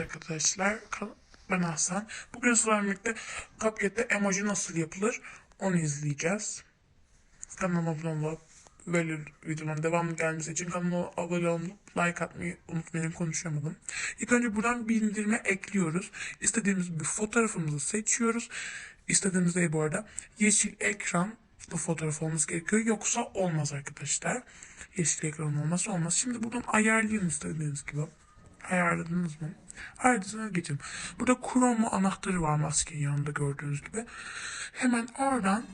arkadaşlar. Ben Hasan. Bugün sizlerle birlikte CupCake'de emoji nasıl yapılır onu izleyeceğiz. Kanalıma abone olup böyle videoların devamlı gelmesi için kanalıma abone olup like atmayı unutmayın konuşamadım. İlk önce buradan bildirme ekliyoruz. İstediğimiz bir fotoğrafımızı seçiyoruz. İstediğimiz değil bu arada. Yeşil ekran bu fotoğraf olması gerekiyor. Yoksa olmaz arkadaşlar. Yeşil ekran olmazsa olmaz. Şimdi buradan ayarlayın istediğiniz gibi. Ayarladınız mı? Ardından geçelim. Burada Chrome anahtarı var maskenin yanında gördüğünüz gibi. Hemen oradan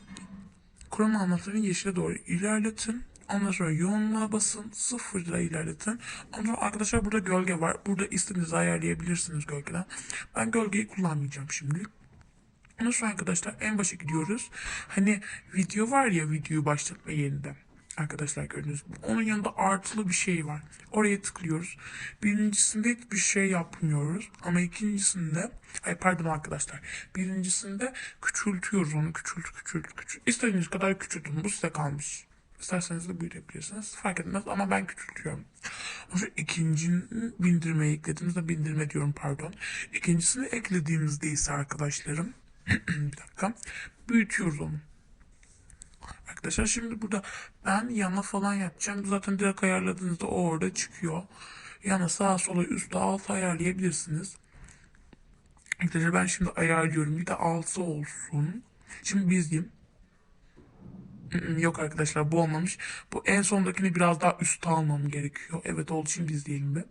Chrome anahtarını yeşile doğru ilerletin. Ondan sonra yoğunluğa basın. Sıfırla ilerletin. Ondan sonra arkadaşlar burada gölge var. Burada istediğinizi ayarlayabilirsiniz gölgeden. Ben gölgeyi kullanmayacağım şimdilik. Ondan sonra arkadaşlar en başa gidiyoruz. Hani video var ya videoyu başlatma yerinde. Arkadaşlar gördüğünüz gibi. Onun yanında artılı bir şey var. Oraya tıklıyoruz. Birincisinde hiçbir şey yapmıyoruz. Ama ikincisinde ay pardon arkadaşlar. Birincisinde küçültüyoruz onu. Küçült küçült küçült. İstediğiniz kadar küçültün. Bu size kalmış. İsterseniz de büyütebilirsiniz. Fark etmez ama ben küçültüyorum. Sonra ikincinin bindirmeyi eklediğimizde bindirme diyorum pardon. İkincisini eklediğimizde ise arkadaşlarım bir dakika. Büyütüyoruz onu. Arkadaşlar şimdi burada ben yana falan yapacağım. Zaten direkt ayarladığınızda o orada çıkıyor. Yana sağa sola üstte alta ayarlayabilirsiniz. Arkadaşlar ben şimdi ayarlıyorum. Bir de altı olsun. Şimdi biz diyeyim. Mm, Yok arkadaşlar bu olmamış. Bu en sondakini biraz daha üstte almam gerekiyor. Evet oldu şimdi izleyelim bir.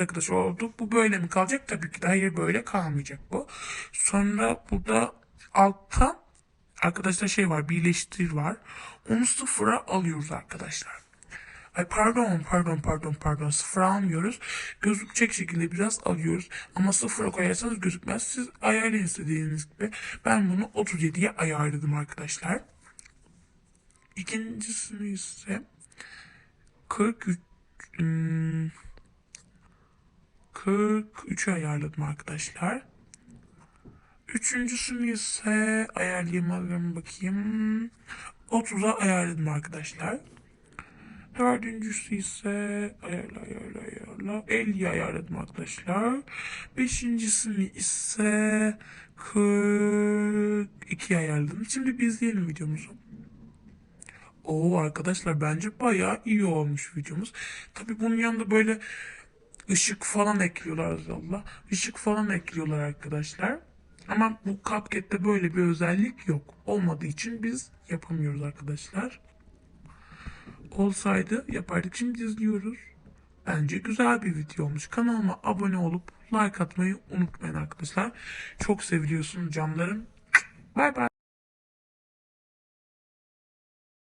Arkadaşlar oldu. Bu böyle mi kalacak? Tabii ki de hayır böyle kalmayacak bu. Sonra burada altta arkadaşlar şey var birleştir var. Onu sıfıra alıyoruz arkadaşlar. Ay pardon pardon pardon pardon sıfıra almıyoruz. Gözükecek şekilde biraz alıyoruz. Ama sıfıra koyarsanız gözükmez. Siz ayarlayın istediğiniz gibi. Ben bunu 37'ye ayarladım arkadaşlar. İkincisini ise 43 hmm, 43'e ayarladım arkadaşlar. Üçüncüsünü ise ayarlayayım alayım bakayım. 30'a ayarladım arkadaşlar. Dördüncüsü ise ayarla ayarla ayarla 50'ye ayarladım arkadaşlar. Beşincisini ise 42'ye ayarladım. Şimdi bir izleyelim videomuzu. Oo arkadaşlar bence bayağı iyi olmuş videomuz. Tabi bunun yanında böyle ışık falan ekliyorlar Allah. Işık falan ekliyorlar arkadaşlar. Ama bu CupCake'de böyle bir özellik yok. Olmadığı için biz yapamıyoruz arkadaşlar. Olsaydı yapardık. Şimdi izliyoruz. Bence güzel bir video olmuş. Kanalıma abone olup like atmayı unutmayın arkadaşlar. Çok seviliyorsunuz canlarım. Bay bay.